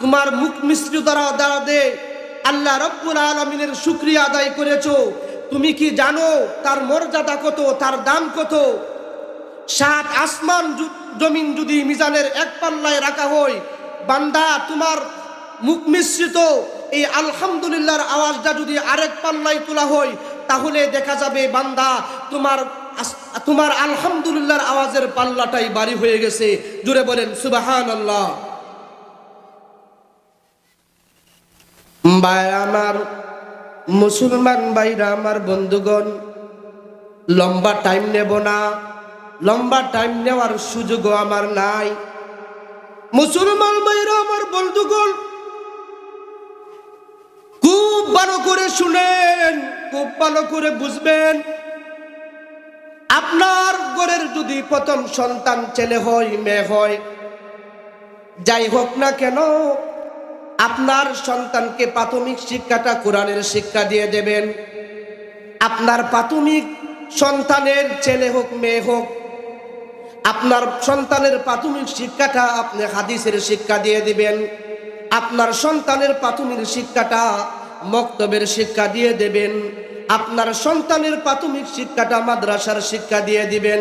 তোমার মুখ মিশ্রিত দ্বারা দ্বারা দে। আল্লাহ রব্বুল আলমিনের শুক্রিয়া আদায় করেছ। তুমি কি জানো তার মর্যাদা কত, তার দাম কত? সাত আসমান জমিন যদি মিজানের এক পাল্লায় রাখা হয়, বান্দা তোমার মুখ মিশ্রিত, এই আলহামদুলিল্লাহর আওয়াজটা যদি আরেক পাল্লায় তোলা হয়, তাহলে দেখা যাবে বান্দা তোমার তোমার আলহামদুলিল্লাহর আওয়াজের পাল্লাটাই বাড়ি হয়ে গেছে। জুড়ে বলেন সুবাহান আল্লাহ ভাই আমার মুসলমান ভাইরা, আমার বন্ধুগণ, লম্বা টাইম নেব না। লম্বা টাইম নেওয়ার সুযোগও আমার নাই। মুসলমান ভাইরা, আমার বন্ধুগণ, খুব ভালো করে শুনেন, খুব ভালো করে বুঝবেন। আপনার ঘরের যদি প্রথম সন্তান ছেলে হয়, মেয়ে হয়, যাই হোক না কেন আপনার সন্তানকে প্রাথমিক শিক্ষাটা কোরআনের শিক্ষা দিয়ে দেবেন। আপনার প্রাথমিক সন্তানের ছেলে হোক, মেয়ে হোক, আপনার সন্তানের প্রাথমিক শিক্ষাটা আপনি হাদিসের শিক্ষা দিয়ে দিবেন। আপনার সন্তানের প্রাথমিক শিক্ষাটা মক্তবের শিক্ষা দিয়ে দেবেন। আপনার সন্তানের প্রাথমিক শিক্ষাটা মাদ্রাসার শিক্ষা দিয়ে দিবেন।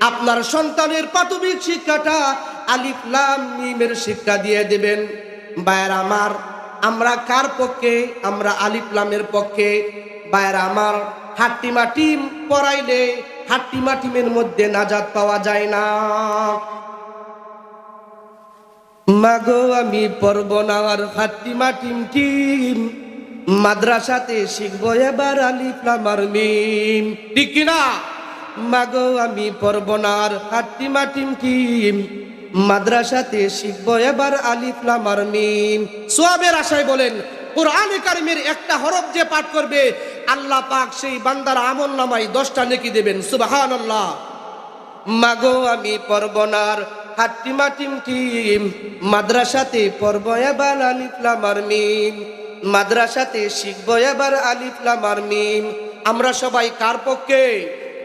আপনার সন্তানের প্রাথমিক শিক্ষাটা আলিফ মিমের শিক্ষা দিয়ে দিবেন। বায়ের আমার, আমরা কার পক্ষে? আমরা আলিফ লামের পক্ষে। বায়ের আমার হাট্টিমা টিম পড়াইলে হাট্টিমা টিমের মধ্যে নাজাত পাওয়া যায় না। মাগো, আমি পড়ব না আর হাট্টিমা টিম। মাদ্রাসাতে শিখব এবার আলিফ লামার মিম। ঠিক কিনা? মাগো, আমি পড়ব না আর হাট্টিমা টিম টিম। মাদ্রাসাতে শিখব এবার আলিফ লামার মিম। সোয়াবের আশায় বলেন, কোরআনে কারিমের একটা হরফ যে পাঠ করবে, আল্লাহ পাক সেই বান্দার আমল নামাই দশটা নেকি দেবেন সুবাহান আল্লাহ মাগো, আমি পর্বনার হাট্টি মাটিম টিম। মাদ্রাসাতে পর্ব এবার আলিফলাম আর মিম। মাদ্রাসাতে শিখব এবার আলিফলাম আর মিম। আমরা সবাই কার পক্ষে?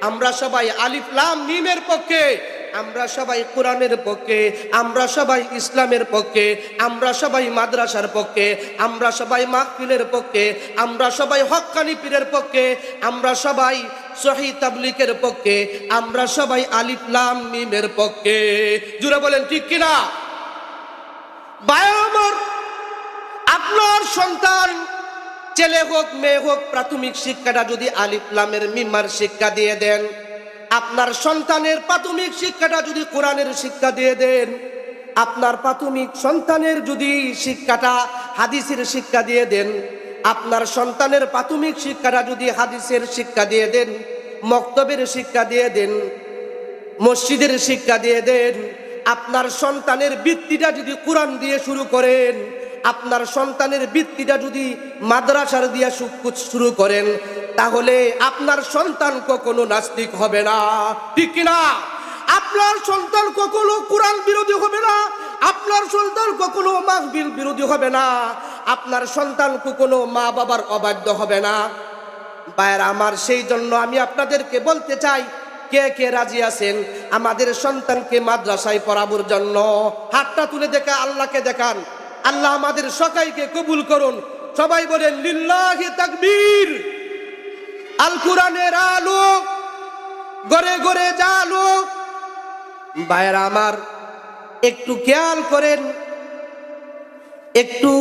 আমরা সবাই আলিফলাম মিমের পক্ষে। আমরা সবাই কোরআনের পক্ষে, আমরা সবাই ইসলামের পক্ষে, আমরা সবাই মাদ্রাসার পক্ষে, আমরা সবাই মাহফিলের পক্ষে, আমরা সবাই হক্কানি পীরের পক্ষে, আমরা সবাই সহি তাবলিকের পক্ষে, আমরা সবাই আলিফলাম মিমের পক্ষে। জুড়ে বলেন, ঠিক কিনা? বায়ো আমার, আপনার সন্তান, ছেলে হোক, মেয়ে হোক, প্রাথমিক শিক্ষাটা যদি আলিফলামের মিমার শিক্ষা দিয়ে দেন আপনার সন্তানের প্রাথমিক শিক্ষাটা যদি কোরআনের শিক্ষা দিয়ে দেন, আপনার প্রাথমিক সন্তানের যদি শিক্ষাটা হাদিসের শিক্ষা দিয়ে দেন, আপনার সন্তানের প্রাথমিক শিক্ষাটা যদি হাদিসের শিক্ষা দিয়ে দেন, মক্তবের শিক্ষা দিয়ে দেন, মসজিদের শিক্ষা দিয়ে দেন, আপনার সন্তানের বৃত্তিটা যদি কোরআন দিয়ে শুরু করেন, আপনার সন্তানের বৃত্তিটা যদি মাদ্রাসার দিয়ে শুরু করেন তাহলে আপনার সন্তান কখনো নাস্তিক হবে না। ঠিক কিনা? আপনার সন্তান কখনো কোরআন বিরোধী হবে না। আপনার সন্তান কখনো মাহবিল বিরোধী হবে না। আপনার সন্তান কখনো মা বাবার অবাধ্য হবে না। বায়ের আমার, সেই জন্য আমি আপনাদেরকে বলতে চাই, কে কে রাজি আছেন? আমাদের সন্তানকে মাদ্রাসায় পড়াবার জন্য। হাতটা তুলে দেখা আল্লাহকে দেখান। আল্লাহ আমাদের সকাইকে কবুল করুন। সবাই বলেন, লিল্লাহি তাকবীর। আল কোরআনের আলো, গড়ে গড়ে জালো। বায়ের আমার, একটু খেয়াল করেন, একটু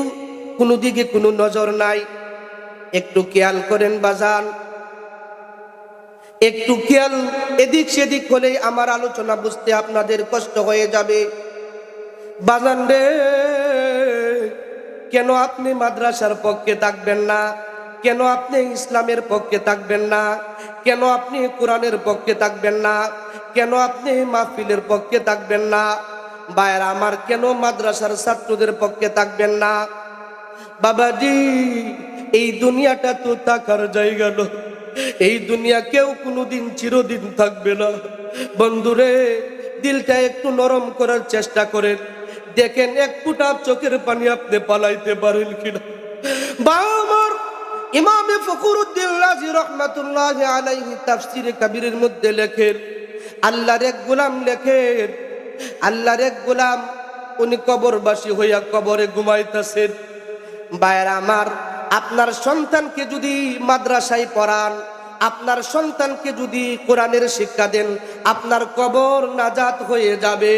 কোনো দিকে কোনো নজর নাই। একটু খেয়াল করেন বাজান। একটু খেয়াল এদিক সেদিক হলেই আমার আলোচনা বুঝতে আপনাদের কষ্ট হয়ে যাবে। বাজান রে, কেন আপনি মাদ্রাসার পক্ষে থাকবেন না? কেন আপনি ইসলামের পক্ষে থাকবেন না? কেন আপনি কোরআনের পক্ষে থাকবেন না? কেন আপনি মাহফিলের পক্ষে থাকবেন না? বায়ের আমার কেন মাদ্রাসার ছাত্রদের পক্ষে থাকবেন না? বাবাজি, এই দুনিয়াটা তো থাকার জায়গা নয়। এই দুনিয়া কেউ কোনোদিন চিরদিন থাকবে না। বন্ধুরে, দিলটা একটু নরম করার চেষ্টা করেন। দেখেন, এক ফুটা চোখের পানি আপনি পালাইতে পারেন কিনা? বা ইমামে ফখরুদ্দিন রাজি রহমাতুল্লাহ আলাইহি তাফসিরে কাবীরের মধ্যে লেখেন, আল্লাহর এক গোলাম লেখেন, আল্লাহর এক গোলাম, উনি কবরবাসী হইয়া কবরে ঘুমাইতেছেন। বায়রা আমার, আপনার সন্তানকে যদি মাদ্রাসায় পড়ান, আপনার সন্তানকে যদি কোরআনের শিক্ষা দেন, আপনার কবর নাজাত হয়ে যাবে,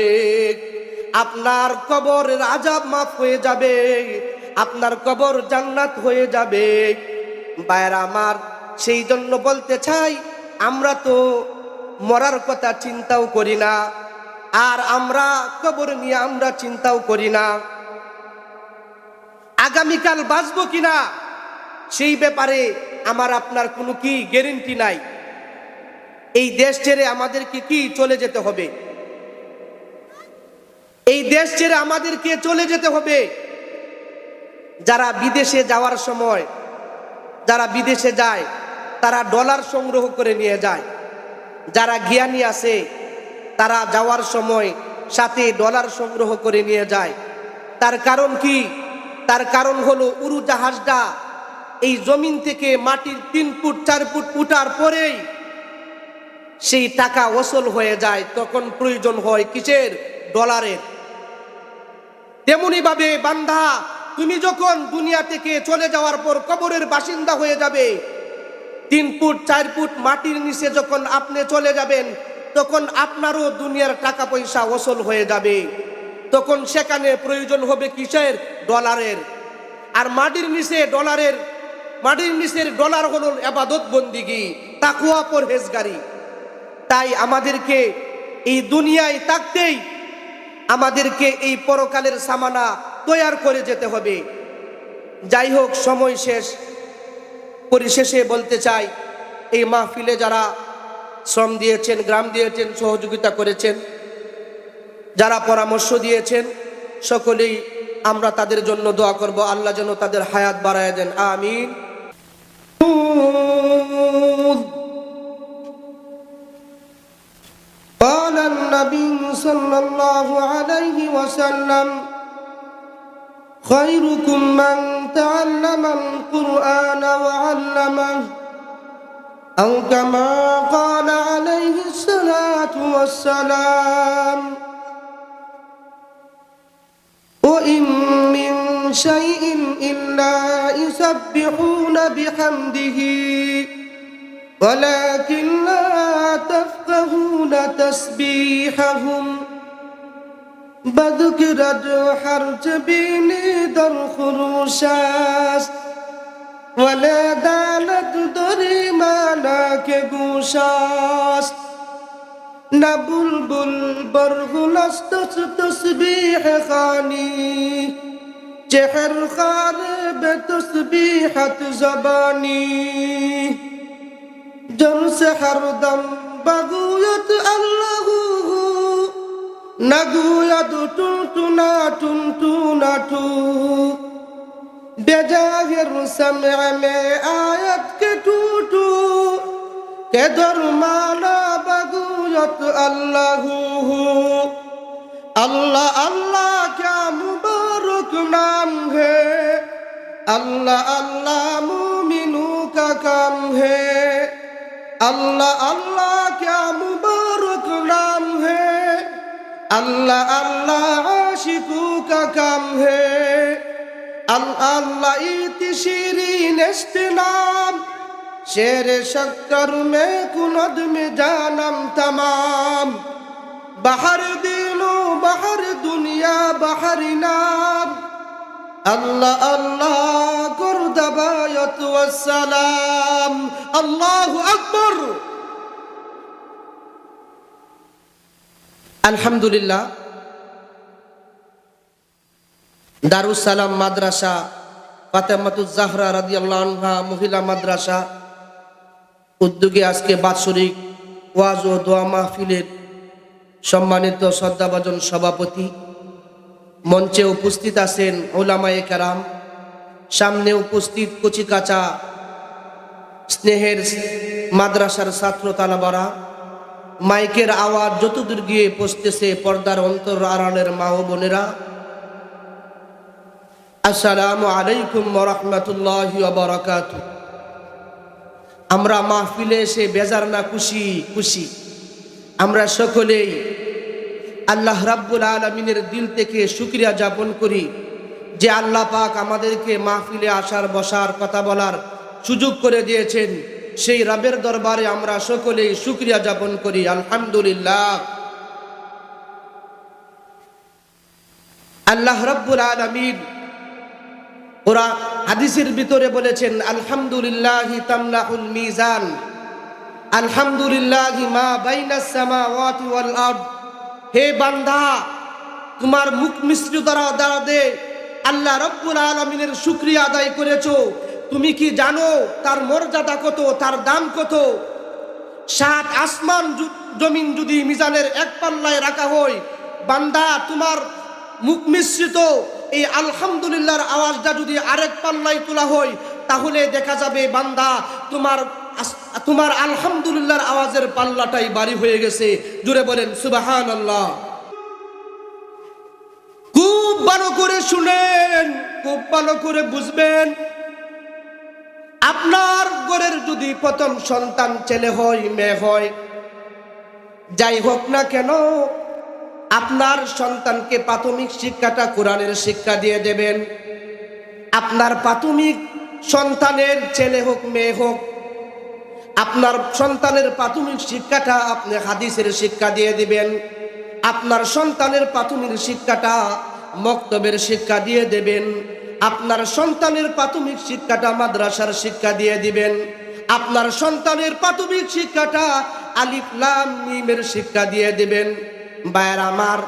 আপনার কবরের আজাব মাফ হয়ে যাবে, আপনার কবর জান্নাত হয়ে যাবে। বায়রা আমার সেই জন্য বলতে চাই, আমরা তো মরার কথা চিন্তাও করি না, আর আমরা কবর নিয়ে আমরা চিন্তাও করি না। আগামীকাল বাঁচবো কিনা, সেই ব্যাপারে আমার আপনার কোনো কি গ্যারেন্টি নাই। এই দেশ ছেড়ে আমাদেরকে কি চলে যেতে হবে? এই দেশ ছেড়ে আমাদেরকে চলে যেতে হবে। যারা বিদেশে যাওয়ার সময় যারা বিদেশে যায়, তারা ডলার সংগ্রহ করে নিয়ে যায়। যারা জ্ঞানী আছে, তারা যাওয়ার সময় সাথে ডলার সংগ্রহ করে নিয়ে যায়। তার কারণ কি? তার কারণ হলো উড়োজাহাজটা এই জমিন থেকে মাটির তিন ফুট, চার ফুট উঠার পরেই সেই টাকা ওসল হয়ে যায়, তখন প্রয়োজন হয় কিসের? ডলারের। তেমনি ভাবে বান্ধা তুমি যখন দুনিয়া থেকে চলে যাওয়ার পর কবরের বাসিন্দা হয়ে যাবে, তিন ফুট, চার ফুট মাটির নিচে যখন আপনি চলে যাবেন, তখন আপনারও দুনিয়ার টাকা পয়সা ওসল হয়ে যাবে। তখন সেখানে প্রয়োজন হবে কিসের? ডলারের। আর মাটির নিচে ডলারের, মাটির নিচের ডলার হল আবাদত বন্দিগি তাকুয়া পরহেজগারি। তাই আমাদেরকে এই দুনিয়ায় থাকতেই, আমাদেরকে এই পরকালের সামানা তৈয়ার করে যেতে হবে যাই হোক সময় শেষ পরিশেষে বলতে চাই এই মাহফিলে যারা শ্রম দিয়েছেন গ্রাম দিয়েছেন সহযোগিতা করেছেন যারা পরামর্শ দিয়েছেন সকলেই আমরা তাদের জন্য দোয়া করব আল্লাহ যেন তাদের হায়াত বাড়ায় দেন আমিন قال النبي صلى الله عليه وسلم خيركم من تعلم القرآن وعلمه أو كما قال عليه الصلاة والسلام وإن من شيء إلا يسبحون بحمده ولكن لا تفقهون تسبيحهم بدك رجع حرج بيني در خروشاش ولا دالت دري مالك قوشاش نبل بل برغل استس تسبيح خاني جحر خارب تسبيحة زباني جرس حردم بغيت الله নাগুয়াদু টুনটুনা টুনটুনা টু। বেজাহের সামে আয়াত কে টুটু কে ধর্মানা বাগুয়ত আল্লাহু আল্লাহ আল্লাহ, ক্যা মুবারক নাম হে। আল্লাহ আল্লাহ, মুমিনু কা কাম হে। আল্লাহ আল্লাহ, ক্যা আল্লাহ আল্লাহ শিকুকা কাকাম হে আল্লাহ ইতি শিরিন নাম শেরে শক্কর মে কুনদ মে জানাম তামাম। বাহার দিলো, বাহার দুনিয়া, বাহার নাম আল্লাহ আল্লাহ কর দাবায়ত ওয়াসসালাম আল্লাহু আকবার। আলহামদুলিল্লাহ দারুস সালাম মাদ্রাসা, ফাতেমাতুজ জাহরা রাদিয়াল্লাহু আনহা, মহিলা মাদ্রাসা, উদ্যোগে আজকে বাৎসরিক ওয়াজ ও দোয়া মাহফিলের সম্মানিত শ্রদ্ধাভাজন সভাপতি মঞ্চে উপস্থিত আছেন ওলামায়ে কারাম। সামনে উপস্থিত কচিকাচা স্নেহের মাদ্রাসার ছাত্র তালাবারা মাইকের আওয়াজ যতদূর গিয়ে পৌঁছতেছে, পর্দার অন্তর আড়ালের মা ও বোনেরা। আসসালামু আলাইকুম রহমতুল্লাহ বারাকাত আমরা মাহফিলে এসে বেজার না, খুশি খুশি। আমরা সকলেই আল্লাহ রাব্বুল আলমিনের দিল থেকে শুক্রিয়া যাপন করি যে আল্লাহ পাক আমাদেরকে মাহফিলে আসার, বসার, কথা বলার সুযোগ করে দিয়েছেন। সেই রবের দরবারে আমরা সকলেই শুক্রিয়া যাপন করি, আলহামদুলিল্লাহ। আল্লাহ রব্বুল আলমিন ওরা হাদিসের ভিতরে বলেছেন, আলহামদুলিল্লাহ মিজান, আলহামদুলিল্লাহ মা আরদ। হে বান্দা, তোমার মুখ মিশ্র দ্বারা দ্বারা দে, আল্লাহ রব্বুল আলমিনের শুক্রিয়া আদায় করেছ। তুমি কি জানো তার মর্যাদা কত, তার দাম কত? সাত আসমান জমিন যদি মিজানের এক পাল্লায় রাখা হয়, বান্দা তোমার মুখ মিশ্রিত। এই আলহামদুলিল্লাহর আওয়াজটা যদি আরেক পাল্লায় তোলা হয়, তাহলে দেখা যাবে বান্দা তোমার তোমার আলহামদুলিল্লাহর আওয়াজের পাল্লাটাই বাড়ি হয়ে গেছে। জুড়ে বলেন সুবাহান আল্লাহ খুব ভালো করে শুনেন, খুব ভালো করে বুঝবেন। আপনার ঘরের যদি প্রথম সন্তান ছেলে হয়, মেয়ে হয়, যাই হোক না কেন, আপনার সন্তানকে প্রাথমিক শিক্ষাটা কোরআনের শিক্ষা দিয়ে দেবেন। আপনার প্রাথমিক সন্তানের ছেলে হোক, মেয়ে হোক, আপনার সন্তানের প্রাথমিক শিক্ষাটা আপনি হাদিসের শিক্ষা দিয়ে দিবেন। আপনার সন্তানের প্রাথমিক শিক্ষাটা মক্তবের শিক্ষা দিয়ে দেবেন। আপনার সন্তানের প্রাথমিক শিক্ষাটা মাদ্রাসার শিক্ষা দিয়ে দিবেন। আপনার সন্তানের প্রাথমিক শিক্ষাটা আলিফ লাম মিমের শিক্ষা দিয়ে দিবেন। বায়ের আমার,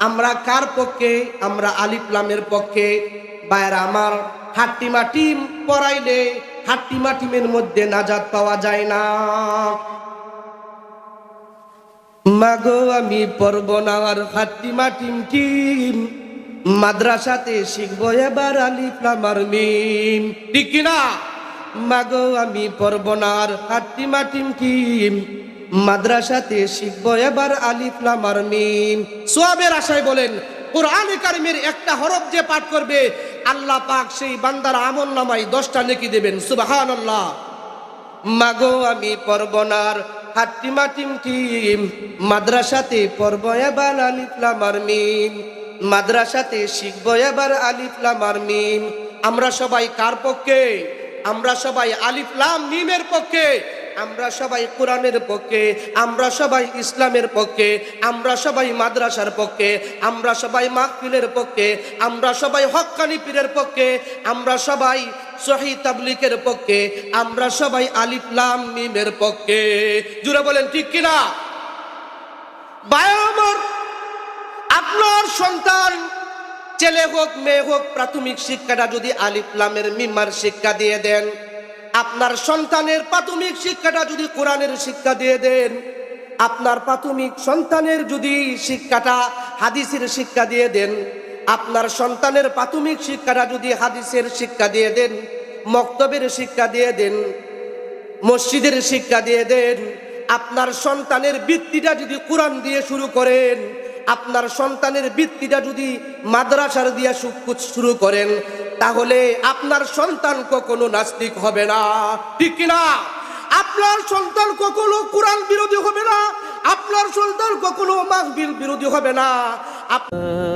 আমরা কার পক্ষে? আমরা আলিফ লামের পক্ষে। বায়ের আমার, হাট্টিমা টিম পড়াইলে হাট্টিমা টিমের মধ্যে নাজাত পাওয়া যায় না। মাগো, আমি পড়ব না আর হাট্টিমা টিম টিম। মাদ্রাসাতে শিখব এবার আলিফ লামার মিম। ঠিক কিনা? মাগো, আমি পড়ব না আর হাট্টিমা টিম টিম মাদ্রাসাতে শিখব এবার আলিফ লামার মিম। সোয়াবের আশায় বলেন, কোরআনে কারিমের একটা হরফ যে পাঠ করবে, আল্লাহ পাক সেই বান্দার আমল নামাই দশটা নেকি দেবেন সুবাহান আল্লাহ মাগো, আমি পর্বনার হাট্টি মাটিম টিম মাদ্রাসাতে পর্ব এবার আলিফলামার মিম। মাদ্রাসাতে শিখব এবার আলিফলামার মিম। আমরা সবাই কার পক্ষে? আমরা সবাই আলিফলাম মিমের পক্ষে। আমরা সবাই কোরআনের পক্ষে। আমরা সবাই ইসলামের পক্ষে। আমরা সবাই মাদ্রাসার পক্ষে। আমরা সবাই মাহফিলের পক্ষে। আমরা সবাই হক্কানি পীরের পক্ষে। আমরা সবাই সহি তাবলিকের পক্ষে। আমরা সবাই আলিফলাম মিমের পক্ষে। জুড়ে বলেন ঠিক কিনা? বায় আমার আপনার সন্তান, ছেলে হোক, মেয়ে হোক, প্রাথমিক শিক্ষাটা যদি আলিফলামের মিমার শিক্ষা দিয়ে দেন, আপনার সন্তানের প্রাথমিক শিক্ষাটা যদি কোরআনের শিক্ষা দিয়ে দেন, আপনার প্রাথমিক সন্তানের যদি শিক্ষাটা হাদিসের শিক্ষা দিয়ে দেন, আপনার সন্তানের প্রাথমিক শিক্ষাটা যদি হাদিসের শিক্ষা দিয়ে দেন, মক্তবের শিক্ষা দিয়ে দেন, মসজিদের শিক্ষা দিয়ে দেন, আপনার সন্তানের বৃত্তিটা যদি কোরআন দিয়ে শুরু করেন আপনার সন্তানের বৃত্তিটা যদি মাদ্রাসার দিয়া সুকুচ শুরু করেন, তাহলে আপনার সন্তান কখনো নাস্তিক হবে না। ঠিক কিনা? আপনার সন্তান কখনো কোরআন বিরোধী হবে না, আপনার সন্তান কখনো মাহবিল বিরোধী হবে না। আপ-